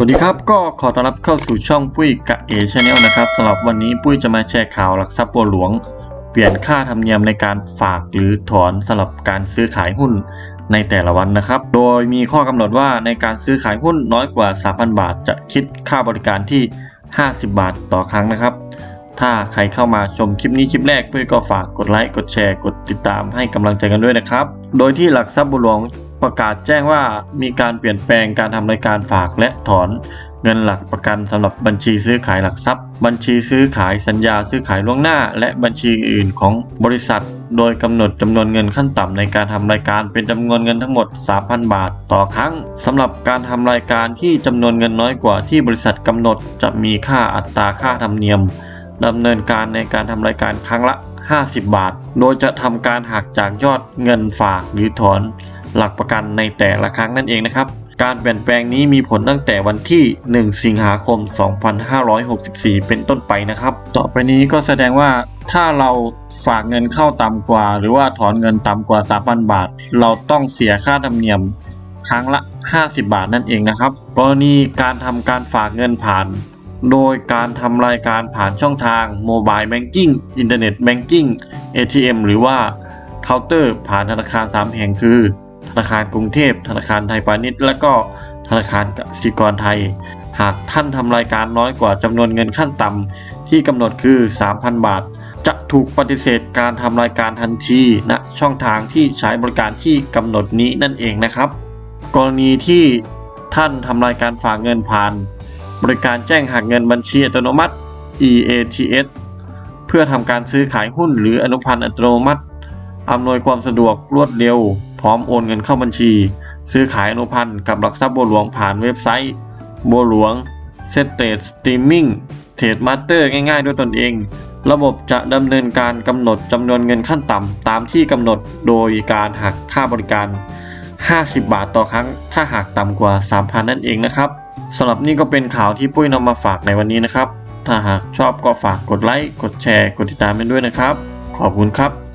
วัสดีครับ ก็ขอต้อนรับเข้าสู่ช่องปุ้ยกะเอชแนลนะครับสำหรับวันนี้ปุ้ยจะมาแชร์ข่าวหลักทรัพย์บัวหลวง เปลี่ยนค่าธรรมเนียมในการฝากหรือถอนสำหรับการซื้อขายหุ้นในแต่ละวันนะครับ โดยมีข้อกำหนดว่าในการซื้อขายหุ้นน้อยกว่า 3,000 บาท จะคิดค่าบริการที่ 50 บาทต่อครั้งนะครับ ถ้าใครเข้ามาชมคลิปนี้คลิปแรกปุ้ยก็ฝากกดไลค์กดแชร์กดติดตามให้กำลังใจกันด้วยนะครับ โดยที่หลักทรัพย์บัวหลวง ประกาศแจ้งว่ามีการเปลี่ยนแปลงการทำรายการฝากและถอนเงินหลักประกันสำหรับบัญชีซื้อขายหลักทรัพย์ บัญชีซื้อขายสัญญาซื้อขายล่วงหน้า และบัญชีอื่นของบริษัท โดยกำหนดจำนวนเงินขั้นต่ำในการทำรายการเป็นจำนวนเงินทั้งหมด 3,000 บาท ต่อครั้งสำหรับการทำรายการที่จำนวนเงินน้อยกว่าที่บริษัทกำหนดจะมีค่าอัตราค่าธรรมเนียมดำเนินการในการทำรายการครั้งละ 50 บาท โดยจะทำการหักจากยอดเงินฝากหรือถอน หลักประกันในแต่ละครั้งนั่นเองนะครับ การเปลี่ยนแปลงนี้มีผลตั้งแต่วันที่ 1 สิงหาคม 2564 เป็นต้นไปนะครับ ต่อไปนี้ก็แสดงว่าถ้าเราฝากเงินเข้าต่ำกว่า หรือว่าถอนเงินต่ำกว่า 3,000 บาท เราต้องเสียค่าธรรมเนียมครั้งละ 50 บาทนั่นเองนะครับ กรณีการทำการฝากเงินผ่าน โดยการทำรายการผ่านช่องทางโมบายแบงกิ้งอินเทอร์เน็ตแบงกิ้ง ATM หรือว่าเคาน์เตอร์ผ่านธนาคาร 3 แห่งคือ ธนาคารกรุงเทพ ธนาคารไทยพาณิชย์ และก็ธนาคารกสิกรไทย หากท่านทำรายการน้อยกว่าจำนวนเงินขั้นต่ำที่กำหนดคือ 3,000 บาท จะถูกปฏิเสธการทำรายการทันทีณช่องทางที่ใช้บริการที่กำหนดนี้นั่นเองนะครับ กรณีที่ท่านทำรายการฝากเงินผ่าน บริการแจ้งหักเงินบัญชีอัตโนมัติ EATS เพื่อทำการซื้อขายหุ้นหรืออนุพันธ์อัตโนมัติอำนวยความสะดวกรวดเร็ว พร้อมโอนเงินเข้าบัญชี ซื้อขายอนุพันธ์กับหลักทรัพย์บัวหลวงผ่านเว็บไซต์บัวหลวงเซตเตสตรีมมิ่งเทรดมาสเตอร์ง่ายๆ ด้วยตนเอง ระบบจะดำเนินการกำหนดจำนวนเงินขั้นต่ำตามที่กำหนดโดยการหักค่าบริการ 50 บาทต่อครั้ง ถ้าหากต่ำกว่า 3,000 นั่นเองนะครับสำหรับนี่ก็เป็นข่าวที่ปุ้ยนำมาฝากในวันนี้นะครับ ถ้าหากชอบก็ฝากกดไลค์ กดแชร์ กดติดตามกันด้วยนะครับ ขอบคุณครับ